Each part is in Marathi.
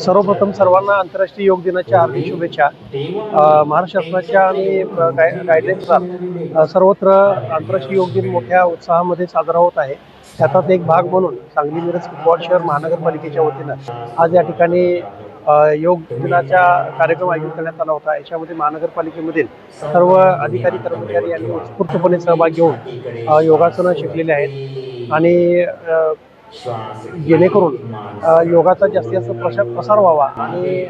सर्वप्रथम सर्वांना आंतरराष्ट्रीय योग दिनाच्या हार्दिक शुभेच्छा. महाराष्ट्र शासनाच्या आणि गाईडलाईन्सनुसार सर्वत्र आंतरराष्ट्रीय योग दिन मोठ्या उत्साहामध्ये साजरा होत आहे. त्याचाच एक भाग म्हणून सांगली मिरज फुटबॉल शहर महानगरपालिकेच्या वतीनं आज या ठिकाणी योग दिनाचा कार्यक्रम आयोजित करण्यात आला होता. याच्यामध्ये महानगरपालिकेमधील सर्व अधिकारी कर्मचारी यांनी उत्स्फूर्तपणे सहभाग घेऊन योगासनं शिकलेले आहेत. आणि जेणेकरून योगाचा जास्तीत जास्त प्रसार प्रसार व्हावा आणि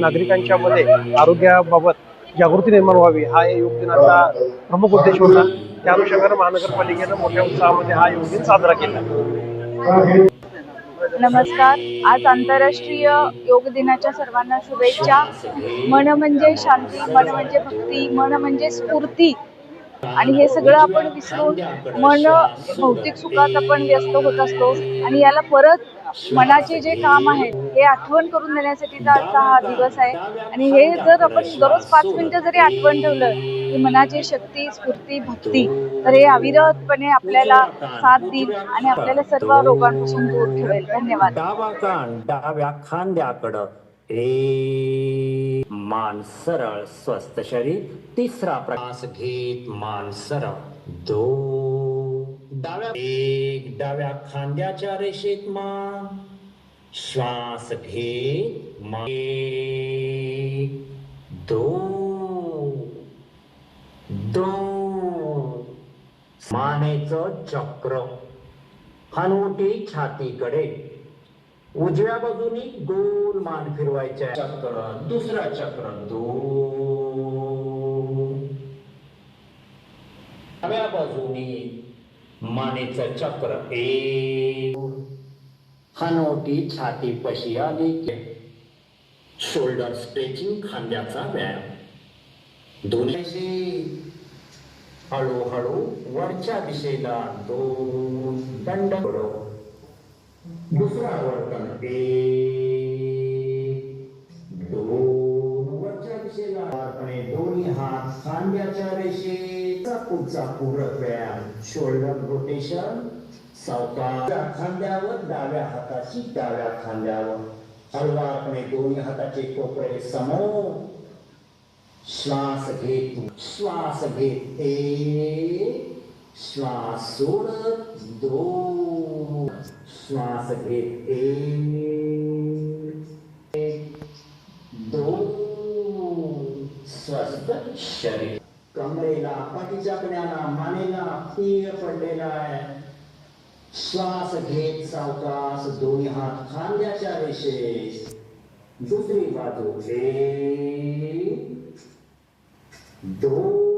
नागरिकांच्या मध्ये आरोग्याबाबत जागृती निर्माण व्हावी हा या योग दिनाचा प्रमुख उद्देश होता. त्या अनुषंगाने महानगरपालिकेनं मोठ्या उत्साहामध्ये हा योग दिन साजरा केला. नमस्कार. आज आंतरराष्ट्रीय योग दिनाच्या सर्वांना शुभेच्छा. मन म्हणजे शांती मन म्हणजे भक्ती मन म्हणजे स्फूर्ती. आणि हे सगळं आपण विसरून मन भौतिक सुखात आपण व्यस्त होत असतो. आणि याला परत मनाचे जे काम आहे हे आठवण करून देण्यासाठीचा आजचा हा दिवस आहे. आणि हे जर आपण दररोज पाच मिनिटं जरी आठवण ठेवलं की मनाची शक्ती स्फूर्ती भक्ती तर हे अविरतपणे आपल्याला साथ देईल आणि आपल्याला सर्व रोगांपासून दूर ठेवेल. धन्यवाद. डावा मान सरळ स्वस्त शरीर तिसरा प्रकाश घेत मान सरळ. दो. डाव्या एक डाव्या खांद्याच्या रेषेत मान. श्वास घेत मान. एक. दो. दो. मानेचं चक्र. हनुटी छातीकडे. उजव्या बाजूनी गोल मान फिरवायच्या चक्र दुसरा चक्र दोन. डाव्या बाजूनी मानेचं चक्र एक. हनोटी छाती पशी आली. शोल्डर स्ट्रेचिंग खांद्याचा व्यायाम. दोन्ही हळूहळू वरच्या दिशेला दोन दंड. बरोबर दुसरा वर्तन एक दोन वरच्या दिशेला. वारपणे दोन्ही हात सांध्याच्या रेषेचा पुढचा पूरक व्यायाम. शोल्डर रोटेशन सावकाश खांद्यावर डाव्या हाताची डाव्या खांद्यावर. हळवापणे दोन्ही हाताचे कोपरे समोर. श्वास घेत श्वास घेत एक श्वास सोडत दोन. श्वास घेत एक दोन स्वस्थ शरीर। कमरेला पाठीच्या कण्याला मानेला पीळ पडलेला आहे. श्वास घेत सावकाश दोन्ही हात खांद्याच्या रेषेत दुसरी बाजू एक दोन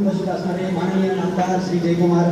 उपस्थित असणारे माननीय आमदार श्री जयकुमार